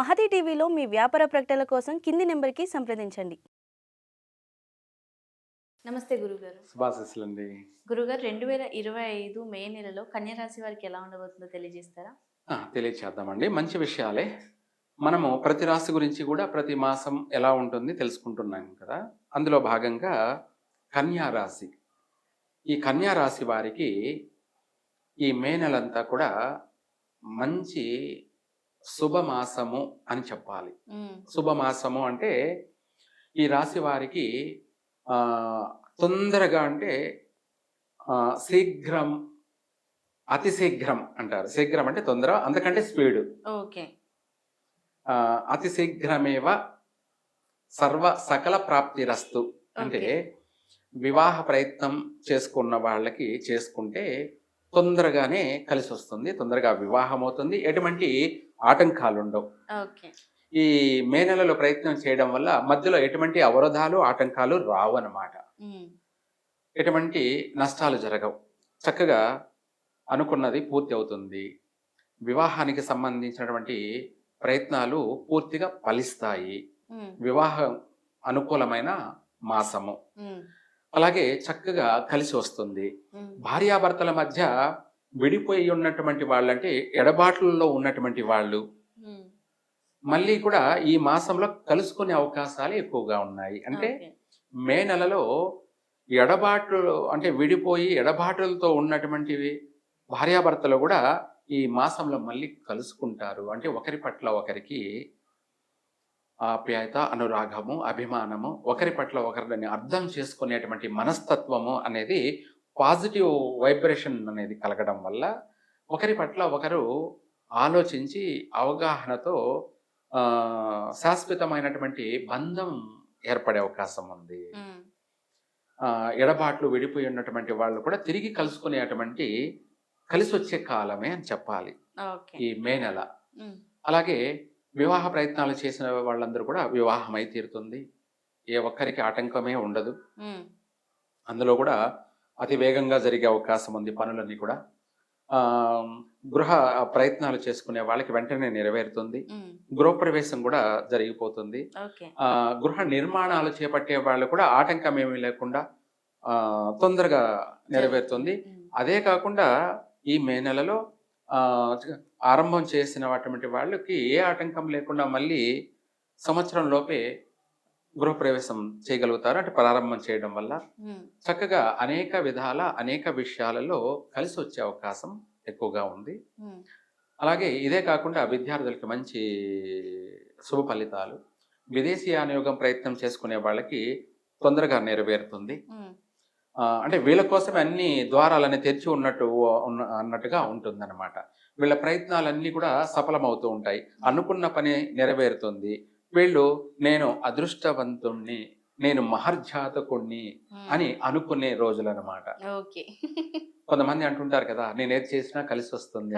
మహతి టీవీలో మీ వ్యాపార ప్రకటనల కోసం కింది నెంబర్కి సంప్రదించండి. నమస్తే గురుగారు. శుభాశిస్సులండి. గురుగారు రెండు వేల ఇరవై ఐదు మే నెలలో కన్యా రాశి వారికి ఎలా ఉండబోతుందో తెలియజేస్తారా? ఆ, తెలియచేద్దామండి. మంచి విషయాలే. మనము ప్రతి రాశి గురించి కూడా ప్రతి మాసం ఎలా ఉంటుంది తెలుసుకుంటున్నాం కదా. అందులో భాగంగా కన్యా రాశి. ఈ కన్యా రాశి వారికి ఈ మే నెలంతా కూడా మంచి శుభమాసము అని చెప్పాలి. శుభమాసము అంటే ఈ రాశి వారికి ఆ, తొందరగా అంటే ఆ, శీఘ్రం అతి శీఘ్రం అంటారు. శీఘ్రం అంటే తొందర అంతకంటే స్పీడ్. ఓకే. అతి శీఘ్రమేవ సర్వ సకల ప్రాప్తిరస్తు అంటే వివాహ ప్రయత్నం చేసుకున్న వాళ్ళకి చేసుకుంటే తొందరగానే కలిసి వస్తుంది తొందరగా వివాహం అవుతుంది ఎటువంటి ఆటంకాలు ఉండవు ఈ మే నెలలో ప్రయత్నం చేయడం వల్ల మధ్యలో ఎటువంటి అవరోధాలు ఆటంకాలు రావు అన్నమాట ఎటువంటి నష్టాలు జరగవు. చక్కగా అనుకున్నది పూర్తి అవుతుంది. వివాహానికి సంబంధించినటువంటి ప్రయత్నాలు పూర్తిగా ఫలిస్తాయి. వివాహం అనుకూలమైన మాసము. అలాగే చక్కగా కలిసి వస్తుంది. భార్యాభర్తల మధ్య విడిపోయి ఉన్నటువంటి వాళ్ళంటే ఎడబాట్లలో ఉన్నటువంటి వాళ్ళు. మళ్ళీ కూడా ఈ మాసంలో కలుసుకునే అవకాశాలు ఎక్కువగా ఉన్నాయి. అంటే మే నెలలో ఎడబాట్లు అంటే విడిపోయి ఎడబాటులతో ఉన్నటువంటి భార్యాభర్తలు కూడా ఈ మాసంలో మళ్ళీ కలుసుకుంటారు. అంటే ఒకరి పట్ల ఒకరికి ఆప్యాయత అనురాగము అభిమానము ఒకరి పట్ల ఒకరిని అర్థం చేసుకునేటువంటి మనస్తత్వము అనేది పాజిటివ్ వైబ్రేషన్ అనేది కలగడం వల్ల ఒకరి పట్ల ఒకరు ఆలోచించి అవగాహనతో శాశ్వతమైనటువంటి బంధం ఏర్పడే అవకాశం ఉంది. ఎడబాట్లు విడిపోయి ఉన్నటువంటి వాళ్ళు కూడా తిరిగి కలుసుకునేటువంటి కలిసి వచ్చే కాలమే అని చెప్పాలి. ఈ మే నెల. అలాగే వివాహ ప్రయత్నాలు చేసిన వాళ్ళందరూ కూడా వివాహమై తీరుతుంది. ఏ ఒక్కరికి ఆటంకమే ఉండదు. అందులో కూడా అతి వేగంగా జరిగే అవకాశం ఉంది పనులన్నీ కూడా. ఆ, గృహ ప్రయత్నాలు చేసుకునే వాళ్ళకి వెంటనే నెరవేరుతుంది. గృహప్రవేశం కూడా జరిగిపోతుంది. గృహ నిర్మాణాలు చేపట్టే వాళ్ళు కూడా ఆటంకం ఏమీ లేకుండా ఆ, తొందరగా నెరవేరుతుంది. అదే కాకుండా ఈ మే నెలలో ఆరంభం చేసిన అటువంటి వాళ్ళకి ఏ ఆటంకం లేకుండా మళ్ళీ సంవత్సరం లోపే గృహప్రవేశం చేయగలుగుతారు. అంటే ప్రారంభం చేయడం వల్ల చక్కగా అనేక విధాల అనేక విషయాలలో కలిసి వచ్చే అవకాశం ఎక్కువగా ఉంది. అలాగే ఇదే కాకుండా విద్యార్థులకి మంచి శుభ ఫలితాలు. విదేశీ అనుయోగం ప్రయత్నం చేసుకునే వాళ్ళకి తొందరగా నెరవేరుతుంది. అంటే వీళ్ళ కోసమే అన్ని ద్వారాలన్నీ తెరిచి ఉన్నట్టు ఉన్న అన్నట్టుగా ఉంటుందన్నమాట. వీళ్ళ ప్రయత్నాలన్నీ కూడా సఫలమవుతూ ఉంటాయి. అనుకున్న పని నెరవేరుతుంది. వీళ్ళు నేను అదృష్టవంతుణ్ణి నేను మహర్జాతకుణ్ణి అని అనుకునే రోజులన్నమాట. ఓకే. కొంతమంది అంటుంటారు కదా నేను ఏది చేసినా కలిసి వస్తుంది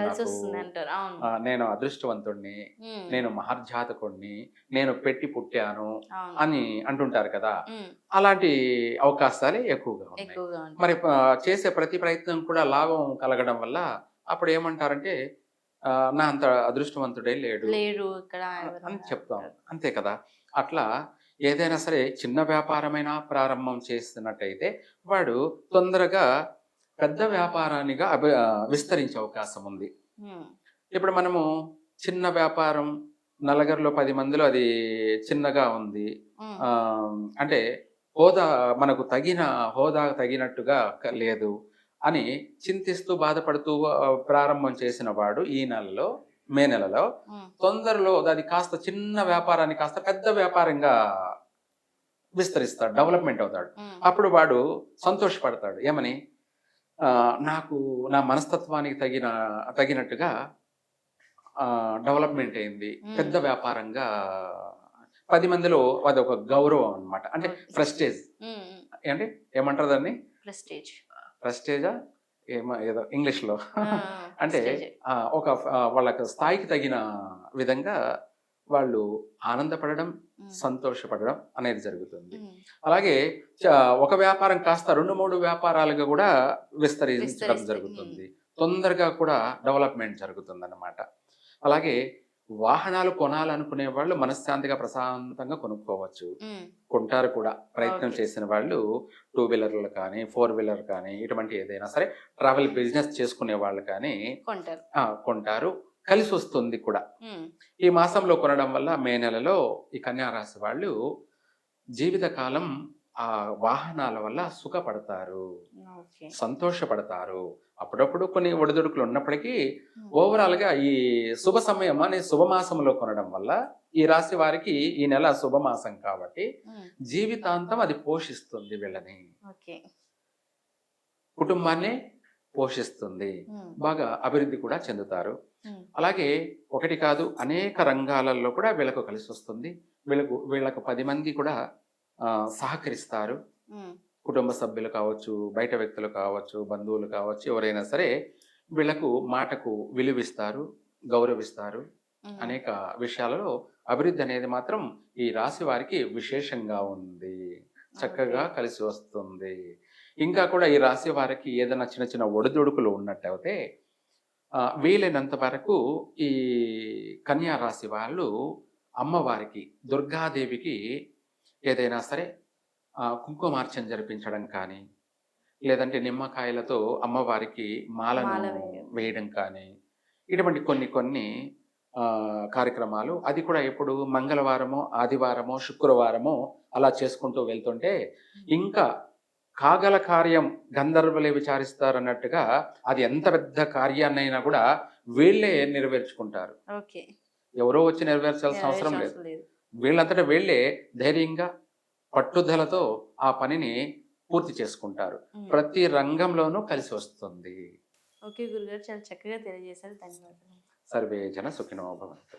నేను అదృష్టవంతుణ్ణి ఉమ్, నేను మహర్జాతకుణ్ణి నేను పెట్టి పుట్టాను అని అంటుంటారు కదా ఉమ్, అలాంటి అవకాశాలే ఎక్కువగా ఉన్నాయి. మరి చేసే ప్రతి ప్రయత్నం కూడా లాభం కలగడం వల్ల అప్పుడు ఏమంటారంటే నా అంత అదృష్టవంతుడే లేడు లేరు ఇక్కడ అని చెప్తాం. అంతే కదా? అట్లా ఏదైనా సరే చిన్న వ్యాపారమైనా ప్రారంభం చేస్తున్నట్టయితే వాడు తొందరగా పెద్ద వ్యాపారానిగా అభి విస్తరించే అవకాశం ఉంది. ఇప్పుడు మనము చిన్న వ్యాపారం నలుగురిలో పది మందిలో అది చిన్నగా ఉంది. అంటే హోదా మనకు తగిన హోదా తగినట్టుగా లేదు. అని చింతిస్తూ బాధపడుతూ ప్రారంభం చేసిన వాడు ఈ నెలలో మే నెలలో తొందరలో అది కాస్త చిన్న వ్యాపారాన్ని కాస్త పెద్ద వ్యాపారంగా విస్తరిస్తాడు డెవలప్మెంట్ అవుతాడు. అప్పుడు వాడు సంతోషపడతాడు. ఏమని? నాకు నా మనస్తత్వానికి తగిన తగినట్టుగా డెవలప్మెంట్ అయింది. పెద్ద వ్యాపారంగా పది మందిలో అది ఒక గౌరవం అన్నమాట. అంటే. ప్రెస్టేజ్. ఏంటి? ఏమంటారు దాన్ని? ప్రెస్టేజ్. ప్రెస్టేజా? ఏమో ఏదో ఇంగ్లీష్లో. అంటే ఒక వాళ్ళకి స్థాయికి తగిన విధంగా వాళ్ళు ఆనందపడడం సంతోషపడడం అనేది జరుగుతుంది. అలాగే ఒక వ్యాపారం కాస్త రెండు మూడు వ్యాపారాలుగా కూడా విస్తరించడం. జరుగుతుంది. తొందరగా కూడా డెవలప్మెంట్ జరుగుతుంది అన్నమాట అలాగే వాహనాలు కొనాలనుకునే వాళ్ళు మనశ్శాంతిగా ప్రశాంతంగా కొనుక్కోవచ్చు. కొంటారు కూడా. ప్రయత్నం. చేసిన వాళ్ళు టూ వీలర్లు కానీ ఫోర్ వీలర్ కానీ ఇటువంటి ఏదైనా సరే ట్రావెల్ బిజినెస్ చేసుకునే వాళ్ళు కానీ కొంటారు. కలిసి వస్తుంది కూడా. ఈ మాసంలో కొనడం వల్ల మే నెలలో ఈ కన్యా రాశి వాళ్ళు జీవితకాలం ఆ వాహనాల వల్ల సుఖపడతారు సంతోషపడతారు. అప్పుడప్పుడు కొన్ని ఒడిదుడుకులు ఉన్నప్పటికీ ఓవరాల్గా ఈ శుభ సమయం అనే శుభమాసంలో కొనడం వల్ల ఈ రాశి వారికి ఈ నెల శుభమాసం కాబట్టి జీవితాంతం అది పోషిస్తుంది వీళ్ళని. కుటుంబాన్ని పోషిస్తుంది. బాగా అభివృద్ధి కూడా చెందుతారు. అలాగే ఒకటి కాదు అనేక రంగాలలో కూడా వీళ్ళకు కలిసి వస్తుంది వీళ్ళకు వీళ్ళకు పది మంది కూడా సహకరిస్తారు. కుటుంబ సభ్యులు కావచ్చు బయట వ్యక్తులు కావచ్చు బంధువులు కావచ్చు ఎవరైనా సరే వీళ్ళకు మాటకు విలువిస్తారు గౌరవిస్తారు. అనేక విషయాలలో అభివృద్ధి అనేది మాత్రం ఈ రాశి వారికి విశేషంగా ఉంది. చక్కగా కలిసి వస్తుంది. ఇంకా కూడా ఈ రాశి వారికి ఏదైనా చిన్న చిన్న ఒడిదుడుకులు ఉన్నట్టయితే వీలైనంత వరకు ఈ కన్యా రాశి వాళ్ళు అమ్మవారికి దుర్గాదేవికి ఏదైనా సరే కుంకుమార్చన జరిపించడం కానీ లేదంటే నిమ్మకాయలతో అమ్మవారికి మాలను మాల వేయడం. కానీ ఇటువంటి కొన్ని కొన్ని ఆ, కార్యక్రమాలు. అది కూడా ఎప్పుడు మంగళవారమో ఆదివారమో శుక్రవారమో అలా చేసుకుంటూ వెళ్తుంటే ఇంకా కాగల కార్యం గంధర్వులే విచారిస్తారు అన్నట్టుగా అది ఎంత పెద్ద కార్యాన్నైనా కూడా వీళ్ళే నెరవేర్చుకుంటారు. ఎవరో వచ్చి నెరవేర్చాల్సిన అవసరం లేదు. వీళ్ళంతటా వీళ్ళే ధైర్యంగా పట్టుదలతో ఆ పనిని పూర్తి చేసుకుంటారు. ప్రతి రంగంలోనూ కలిసి వస్తుంది. ఓకే గురుగారు చాలా చక్కగా తెలియజేశారు. ధన్యవాదాలు. సర్వే జన సుఖినో భవంతు.